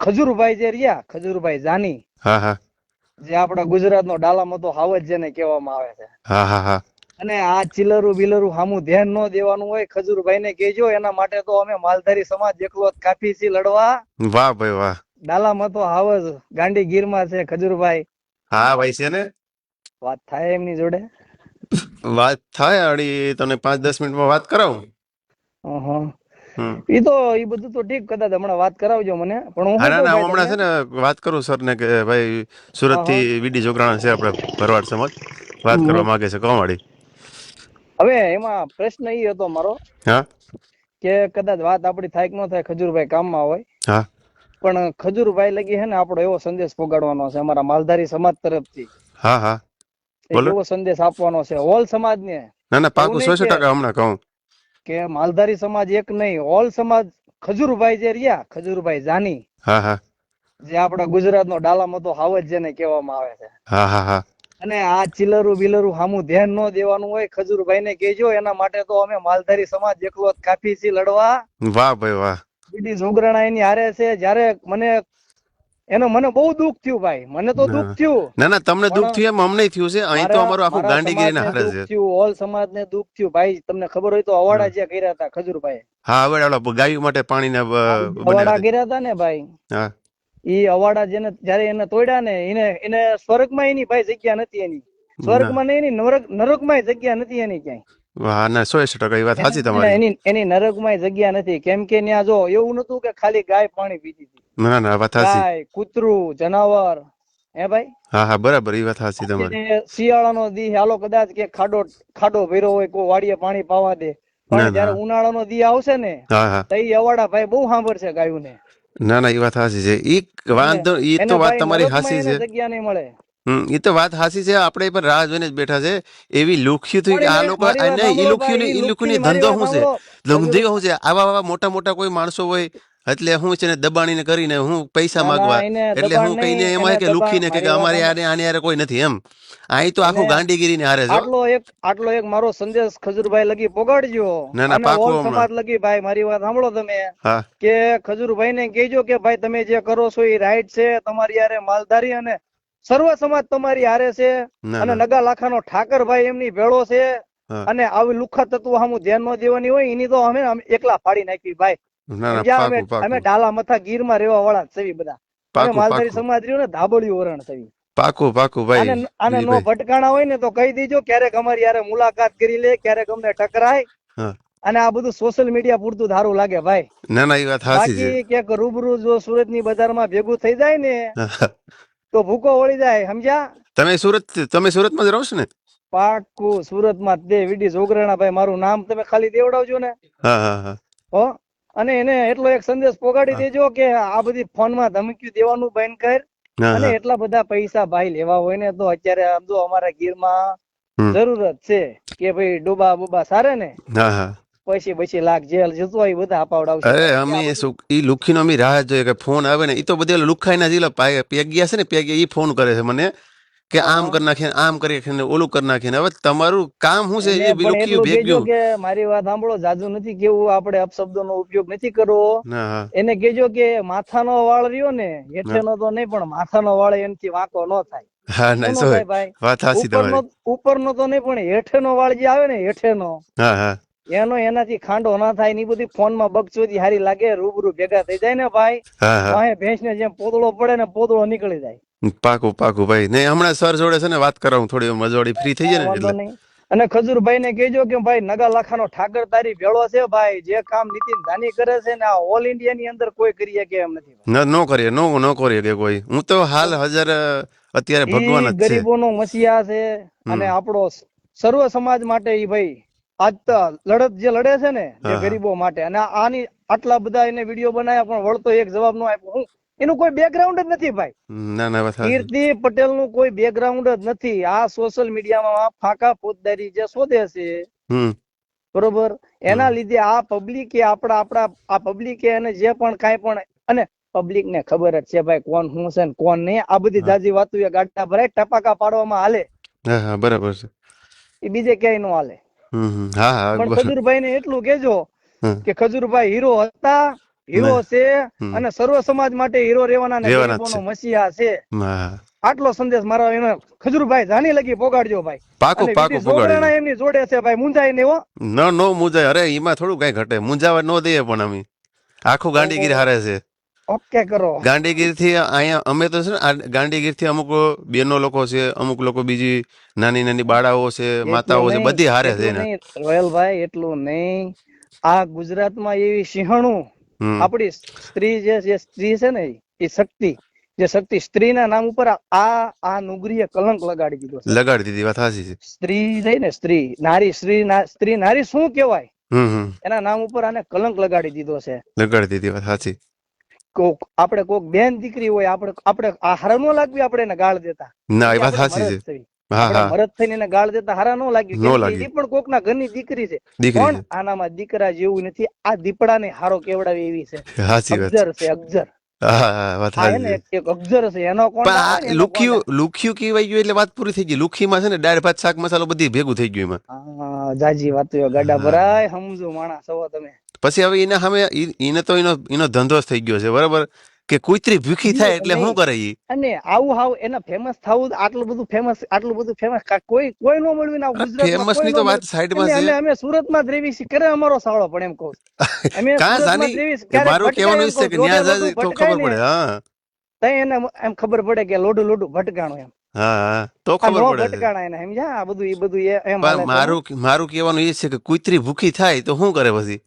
ખજૂરભાઈ જે રહ્યા ખજુરભાઈ જાની હા હા. જે આપણા ગુજરાતનો ડાલામાં તો હાવજ જેને કહેવામાં આવે છે. હા હા હા. અને આ ચિલરું બિલરું હામું ધ્યાન ન દેવાનું હોય ખજુરભાઈ ને કેજો એના માટે તો અમે માલધારી સમાજ એકલો કાફી છીએ લડવા. વાહ ભાઈ વાહ. ડાલામાં તો હાવજ ગાંડી ગીરમાં છે ખજૂરભાઈ. હા ભાઈ છે ને? વાત થાય એમની જોડે? વાત થાય અડી તને પાંચ દસ મિનિટમાં વાત કરાવું. ઈ તો ઈ બધું તો ઠીક કદાચ હમણાં વાત કરાવજો મને પણ હું ના ના હમણાં છે ને વાત કરું સર ને કે ભાઈ સુરતથી વીડી જોગરાણા છે આપણે ભરવાડ સમાજ. વાત કરવા માંગે છે કોવાડી હવે એમાં પ્રશ્ન ઈ હતો મારો હા? કે કદાચ વાત આપડી થાય કે ન થાય ખજૂરભાઈ કામમાં હોય. હા. પણ ખજૂરભાઈ લગી હે ને આપણો એવો સંદેશ પોગાડવાનો છે અમારા માલધારી સમાજ તરફથી. હા હા. એવો સંદેશ આપવાનો છે. ઓલ સમાજને. ના ના પાકું એવું સો નહીં સો કે- ટકા હમણાં કહું. કે માલધારી સમાજ એક નહીં ઓલ સમાજ ખજુરભાઈ જે રહ્યા ખજુરભાઈ જાની જે આપણા ગુજરાતનો ડાલામાં તો હાવજ જેને કહેવામાં આવે છે. અને આ ચિલરું બિલરું હામુ ધ્યાન ન દેવાનું હોય ખજુરભાઈ ને કેજો એના માટે તો અમે માલધારી સમાજ એકલો કાપી કાફી છીએ લડવા. વાહ ભાઈ વાહ. બીડી જોગરાણા એની હારે છે જ્યારે મને એનો મને બહુ દુઃખ થયું ભાઈ. મને તો દુઃખ થયું. ના ના તમને દુઃખ થયું એમ અમને થયું છે. અહીં તો અમારું આખું ગાંડીગીરી ના હારે છે. થયું. ઓલ સમાજને દુઃખ થયું. ભાઈ તમને ખબર હોય તો અવાડા જે કર્યા હતા ખજુરભાઈ હા અવાડા ઓલા ગાયો માટે પાણી ને અવાડા કર્યા હતા ને ભાઈ. હા. ઈ અવાડા જેને જયારે એને તોડ્યા ને એને એને સ્વર્ગમાં એની ભાઈ જગ્યા નથી એની. સ્વર્ગમાં નહીં એની નરક નરકમાં જગ્યા નથી એની ક્યાંય. હા ના સો સો ટકા એ વાત સાચી એને- તમારી. એની એની નરકમાં જગ્યા નથી. કેમ કે ત્યાં જો એવું નતું કે ખાલી ગાય પાણી પીતી હતી. ના ના વાત હાસી કૂતરું જનાવર. હે ભાઈ? હા હા બરાબર એ વાત હાસી તમારી. શિયાળાનો દી હાલો કદાચ કે ખાડો ખાડો ભેરો હોય કોઈ વાડીએ પાણી પાવા દે. પણ જ્યારે ઉનાળાનો દી આવશે ને હા હા. તો ઈ અવાડા ભાઈ બહુ સાંભળશે ગાયુને. ના ના એ વાત હાસી છે. ઈ વાંધો ઈ તો વાત તમારી હાસી છે. જગ્યા નહીં મળે. એ તો વાત હાસી છે. આપણે પણ રાહ જોઈને જ બેઠા છે. એવી લુખ્યું થઈ કે આ લોકો સાંભળો લુખ્યું ને એ લુખ્યું ધંધો શું છે? ધંધો શું છે? આવા આવા મોટા મોટા કોઈ માણસો હોય એટલે હું છે ને દબાણીને કરીને હું પૈસા ના, ના, માંગવા એટલે હું કહીને એમાં કે લુખીને કે અમારે આને આને યાર કોઈ નથી એમ. અહીં તો આખું એને- ગાંડીગીરીને હારે આટલો એક આટલો એક મારો સંદેશ ખજુરભાઈ લગી પોગાડજો. ના, ના, પાકું. સમાજ લગી ભાઈ મારી વાત સાંભળો તમે. કે ખજુરભાઈ ને કહેજો કે ભાઈ તમે જે કરો છો એ રાઈટ છે તમારી હારે માલધારી અને સર્વ સમાજ તમારી હારે છે. ના અને ના. નગા લાખાનો ઠાકરભાઈ એમની ભેળો છે. અને આવી લુખા તત્વો સામું ધ્યાન ન દેવાની હોય એની તો અમે એકલા ફાડી નાખી ભાઈ. ના ના? અમે ડાલા મથા ગીરમાં રહેવા વાળા જ બધા. માલધારી સમાજ રહ્યું ને ધાબળિયું ઓરણ છે પાકું પાકું ભાઈ આને નો ભટકાણા હોય ને તો કહી દેજો ક્યારેક અમારી યારે મુલાકાત કરી લે ક્યારેક અમને ટકરાય. અને આ બધું સોશિયલ મીડિયા પૂરતું ધારું લાગે ભાઈ. ના ના એ વાત સાચી છે. બાકી ક્યાંક રૂબરૂ જો સુરતની બજારમાં ભેગું થઈ જાય ને તો ભૂકો વળી જાય સમજ્યા? તમે સુરત તમે સુરતમાં જ રહો છો ને? પાકું સુરતમાં દે વીડી જોગરાણા ભાઈ મારું નામ તમે ખાલી દેવડાવજો ને. હા હા હા. હો? અને એને એટલો એક સંદેશ પોગાડી દેજો કે આ બધી ફોનમાં ધમકી દેવાનું બંધ કર. અને એટલા બધા પૈસા ભાઈ લેવા હોય ને તો અત્યારે આમ તો અમારા ગીરમાં. જરૂરત છે કે ભાઈ ડોબા બોબા સારે ને પછી પછી લાખ જેલ જતો હોય બધા અપાવડાવશે અરે અમે એ શું ઈ લુખીનો અમે રાહ જોઈએ કે ફોન આવે ને ઈ તો બધે લુખાઈના પેગ પેગ્યા છે ને પેગ્યા ઈ ફોન કરે છે મને. કે આમ કરી નાખીને આમ કરી નાખીએ ને ઓલું કરી નાખીએ ને હવે તમારું કામ શું છે? એ લુખીયું ભેગ્યું? કે મારી વાત સાંભળો જાજુ નથી કેવું આપણે અપશબ્દોનો ઉપયોગ નથી કરવો. એને કેજો કે માથાનો વાળ રહ્યો ને હેઠેનો તો નહીં પણ માથાનો વાળ એનાથી વાંકો ન થાય. હા ન ના થાય સોય ભાઈ? વાત સાચી તમારી. ઉપરનો તો નહીં પણ હેઠેનો વાળ જે આવે ને હેઠેનો હા હા. એનો એનાથી ખાંડો ના થાયની બધી ફોનમાં બગચોદી હારી લાગે રૂબરૂ ભેગા થઈ જાય ને ભાઈ. હા વાહે જેમ પોદળો પડે ને પોદળો નીકળી જાય. પાકું પાકું ભાઈ. નહીં હમણાં સર જોડે છે ને વાત કરાવું થોડી મજવાડી ફ્રી થઈ જાય ને એટલે. અને ખજૂરભાઈ ને કહેજો કે ભાઈ નગા લાખાનો ઠાકર તારી ભેળો છે ભાઈ. જે કામ નીતિન ધાની કરે છે ને આ ઓલ ઇન્ડિયા ની અંદર કોઈ કરી શકે એમ નથી નો કરીએ નો નો કરીએ કે કોઈ. હું તો હાલ હજાર અત્યારે ભગવાન જ છે. ગરીબોનો મસીહા છે અને આપણો સર્વ સમાજ માટે ઈ ભાઈ આજ તો લડત જે લડે છે ને જે. ગરીબો માટે. અને આની આટલા બધા એને વીડિયો બનાવ્યા પણ વળતો એક જવાબ નો આપ્યો. હું એનું કોઈ બેકગ્રાઉન્ડ જ નથી ભાઈ. ના ના કીર્તિ પટેલનું કોઈ બેકગ્રાઉન્ડ જ નથી. આ સોશિયલ મીડિયામાં ફાંકા ફોજદારી જે શોધે છે બરોબર? એના લીધે આ પબ્લિકે આપણા આપણા આ પબ્લિકે એને જે પણ કાંઈ પણ અને પબ્લિક ને ખબર જ છે ભાઈ કોણ હું છે ને કોણ નહીં. આ બધી. જાજી વાતો એ ગાંઠા ભરાય ટપાકા પાડવામાં હાલે. બરાબર છે. એ બીજે ક્યાંય નો હાલે. હા હા પણ ખજુરભાઈ ને એટલું કેજો કે ખજુરભાઈ હીરો હતા હીરો છે અને સર્વ સમાજ માટે હીરો જ ગરીબોનો મસીહા છે. આટલો સંદેશ મારો એને ખજુરભાઈ જાની લગી પોગાડજો ભાઈ. પાકો પાકો પોગાડજો એમની જોડે છે ભાઈ મુંજાય ને હો. ન નો મુંજાય અરે એમાં થોડું કઈ ઘટે. મુંજાવા ન દઈએ પણ અમે. આખું ગાંડીગીરી હારે છે. ઓકે કરો. ગાંડીગીરથી અહીંયા અમે તો છે ને થી અમુક બેનો લોકો છે અમુક લોકો બીજી નાની નાની બાળાઓ છે માતાઓ છે બધી હારે છે રોયલભાઈ એટલું નહીં. આ ગુજરાતમાં એવી સિંહણું આપણી સ્ત્રી જે જે સ્ત્રી છે ને એ શક્તિ જે શક્તિ સ્ત્રીના નામ ઉપર આ આ નુગરીએ કલંક લગાડી દીધો લગાડી દીધી વાત સાચી છે. સ્ત્રી રહી ને સ્ત્રી નારી સ્ત્રી સ્ત્રી નારી શું કહેવાય? એના નામ ઉપર આને કલંક લગાડી દીધો છે. લગાડી દીધી વાત સાચી. કોક આપણે કોક બેન દીકરી હોય આપણે આપણે આ હારા નો લાગવી આપણે એને ગાળ દેતા. ના એ વાત સાચી છે. મરદ થઈને એને ગાળ દેતા હારા ન લાગી કે લાગ્યું. ઈ ના ઘરની દીકરી છે. પણ આનામાં દીકરા જેવું નથી. આ દીપડાને હારો કેવડાવે એવી છે. અગજર છે અગજર. હા હા વાત આ હે સાચી ને એક એક છે. એનો કોણ પણ આવે ને આ એનો લુખિયું લુખિયું કહેવાય ગયું એટલે વાત પૂરી થઈ ગઈ. લુખીમાં છે ને દાળ ભાત શાક મસાલો બધી ભેગું થઈ ગયું એમાં. જાજી વાતો ગાડા ભરાય સમજો માણસ. હો તમે. પછી હવે એના સામે એને તો એનો એનો ધંધો જ થઈ ગયો છે બરાબર? કે કુતરી ભૂખી થાય એટલે શું કરે ઈ? અને આવું હાવ એના ફેમસ થવું આટલું બધું ફેમસ આટલું બધું ફેમસ કોઈ કોઈ નો મળવી ના ગુજરાત ફેમસની તો વાત સાઈડમાં છે. અમે સુરતમાં દ્રેવી છે કરે અમારો સાળો પણ એમ કહું અમે કા જાની મારું કહેવાનું છે કે ન્યા જાય તો ખબર પડે હા. તઈ એને એમ ખબર પડે કે લોડું લોડું ભટકાણું એમ. હા તો ખબર પડે ભટકાણા એને સમજ્યા? આ બધું એ બધું એમ. મારું મારું કહેવાનું એ છે કે કુતરી ભૂખી થાય તો શું કરે પછી?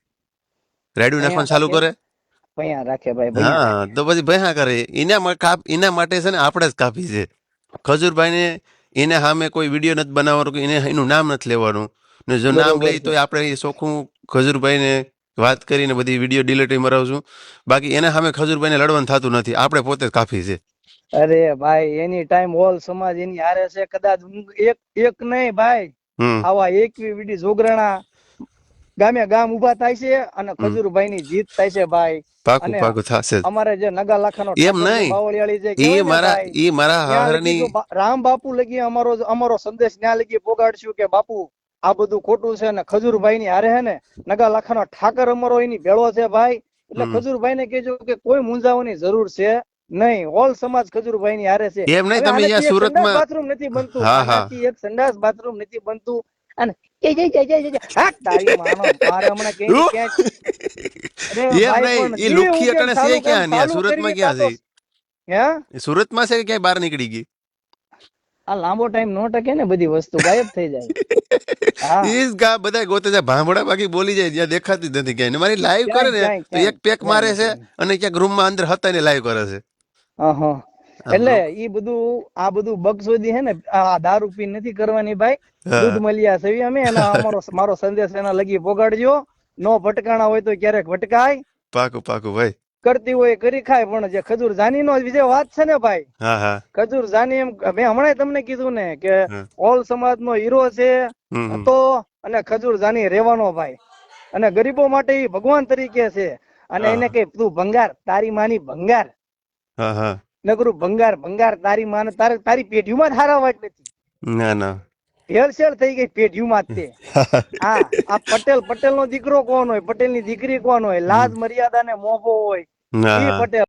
રાડ્યું નાખવાનું ચાલુ કરે? ભૈયા રાખે ભાઈ હા તો પછી ભયા કરે. એના કાપ એના માટે છે ને આપણે જ કાપી છે. ખજૂરભાઈને એને સામે કોઈ વીડિયો નથી બનાવવાનો કે એને એનું નામ નથી લેવાનું. ને જો નામ લઈ તો આપણે એ ચોખ્ખું ખજૂરભાઈને વાત કરીને બધી વીડિયો ડિલીટ મરાવશું. બાકી એના સામે ખજૂરભાઈને લડવાનું થતું નથી. આપણે પોતે જ કાપી છે. અરે ભાઈ એની ટાઈમ ઓલ સમાજ એની હારે છે. કદાચ એક એક નહીં ભાઈ. આવા એકવી વિડી જોગરાણા ગામે ગામ ઊભા થાય છે અને ખજૂરભાઈ ની જીત થાય છે ભાઈ. પાકું અને પાકું થશે અમારે જે નગા લાખાનો એમ નહીં. જે એ મારા એ મારા હારની રામ બાપુ લગી અમારો અમારો સંદેશ ન્યા લગી પોગાડશું કે બાપુ આ બધું ખોટું છે ને ખજૂરભાઈ ની હારે હે ને નગા લાખાનો ઠાકર અમારો એની ભેળો છે ભાઈ. એટલે. ખજૂરભાઈ ને કેજો કે કોઈ મૂંઝાવાની જરૂર છે નહીં. ઓલ સમાજ ખજૂરભાઈ ની હારે છે. એમ નહીં તમે અહીંયા સુરતમાં બાથરૂમ નથી બનતું. હા, હા. એક સંડાસ બાથરૂમ નથી બનતું. અને જય જય જય જય જય હા તારી માનો મારે હમણાં કે ભાઈ એ લુખી અટણે છે ક્યાં? ને સુરતમાં ક્યાં છે? હે? સુરતમાં છે કે ક્યાંય બહાર નીકળી ગઈ? આ લાંબો ટાઈમ નો ટકે ને બધી વસ્તુ ગાયબ થઈ જાય. ઈસ ગા બધા ગોતે જાય ભાંભડા બાકી બોલી જાય જ્યાં દેખાતી નથી ક્યાંય. મારી લાઈવ કરે ને તો એક પેક મારે છે અને ક્યાંક રૂમમાં અંદર હતા ને લાઈવ કરે છે. અહં. એટલે ઈ બધું આ બધું બગસોદી હે ને આ દારૂ પી નથી કરવાની ભાઈ. દૂધ મળ્યા છે અમે એના અમારો મારો સંદેશ એના લગી પોગાડજો નો ભટકાણા હોય તો ક્યારેક ભટકાય. પાકું પાકું ભાઈ. કરતી હોય કરી ખાય પણ જે ખજૂર જાની નો બીજે વાત છે ને ભાઈ. ખજૂર જાની એમ મેં હમણાં તમને કીધું ને કે ઓલ સમાજ નો હીરો છે. હતો અને ખજૂર જાની રેવાનો ભાઈ. અને ગરીબો માટે ભગવાન તરીકે છે. અને એને કઈ તું ભંગાર તારી માની ભંગાર. નકરું ભંગાર ભંગાર તારી માને તારે તારી પેઢીમાં જ હારા વાટ નથી. ના ના. ભેળસેળ થઈ ગઈ પેઢીમાં તે. હા આ પટેલ પટેલ નો દીકરો કોણ હોય? પટેલની દીકરી કોણ હોય? લાજ મર્યાદા ને મોભો હોય. ના. પટેલ